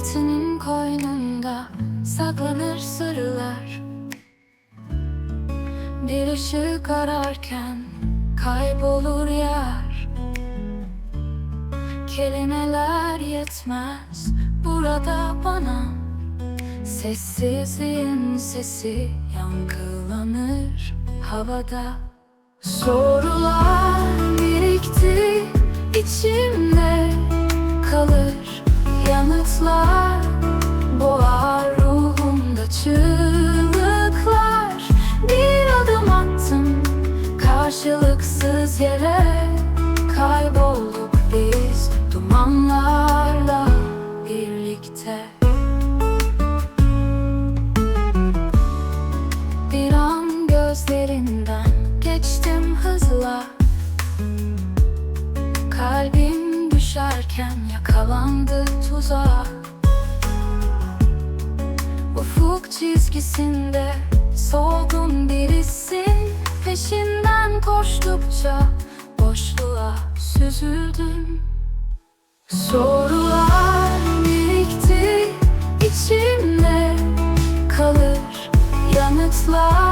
Hasretinin koynunda saklanır sırlar. Bir ışık ararken kaybolur yer Kelimeler yetmez burada bana. Sessizliğin sesi yankılanır havada. Sorular birikti içimde kalır Yanıtlar boğar ruhumda çığlıklar. Bir adım attım karşılıksız yere Kaybolduk biz dumanlarla birlikte Düşerken yakalandı tuzağa. Ufuk çizgisinde solgun birisin. Peşinden koştukça boşluğa süzüldüm. Sorular birikti içimde kalır Yanıtlar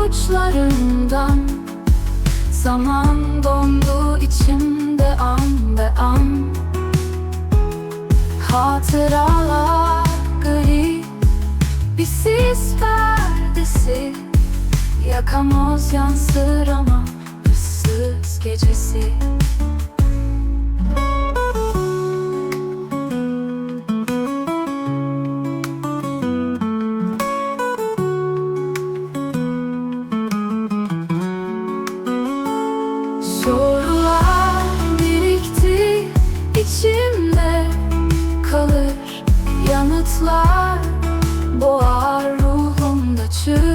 avuçlarımdan Zaman dondu içimde an be an. Hatıralar gri Bir sis perdesi. Yakamoz yansır ama ıssız gecesi Sorular birikti içimde kalır Yanıtlar boğar ruhumda çığlıklar